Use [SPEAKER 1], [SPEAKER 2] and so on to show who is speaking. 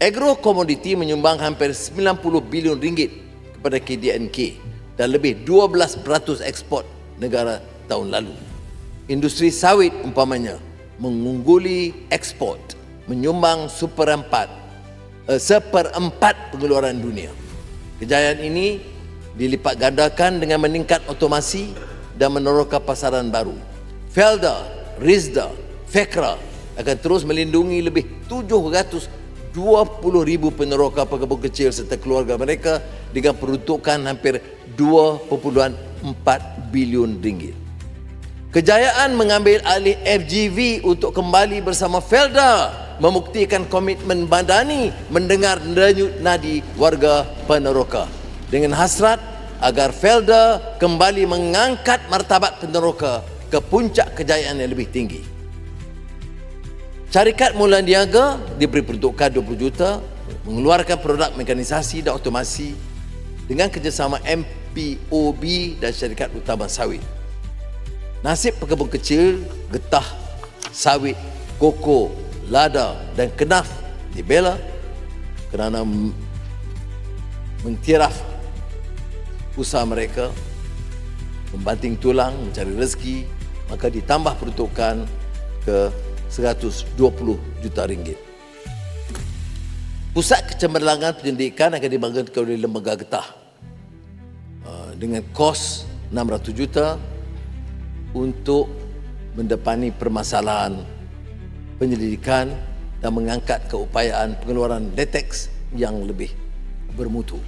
[SPEAKER 1] Agro komoditi menyumbang hampir 90 bilion ringgit kepada KDNK dan lebih 12% ekspor negara tahun lalu. Industri sawit umpamanya mengungguli ekspor menyumbang seperempat eh, seperempat pengeluaran dunia. Kejayaan ini dilipat gandakan dengan meningkat otomasi dan meneroka pasaran baru. Felda, Rizda, Fekra akan terus melindungi lebih 720 ribu peneroka pekebun kecil serta keluarga mereka dengan peruntukan hampir 2.4 bilion ringgit. Kejayaan mengambil alih FGV untuk kembali bersama Felda membuktikan komitmen Madani mendengar denyut nadi warga peneroka dengan hasrat agar Felda kembali mengangkat martabat peneroka ke puncak kejayaan yang lebih tinggi. Syarikat Mula Niaga diberi peruntukan 20 juta mengeluarkan produk mekanisasi dan otomasi dengan kerjasama MPOB dan syarikat utama sawit. Nasib pekebun kecil, getah, sawit, koko, lada dan kenaf dibela kerana m- mengtiraf usaha mereka membanting tulang mencari rezeki maka ditambah peruntukan ke 120 juta ringgit. Pusat kecemerlangan penyelidikan akan dibangunkan oleh lembaga getah uh, dengan kos 600 juta untuk mendepani permasalahan penyelidikan dan mengangkat keupayaan pengeluaran detex yang lebih bermutu.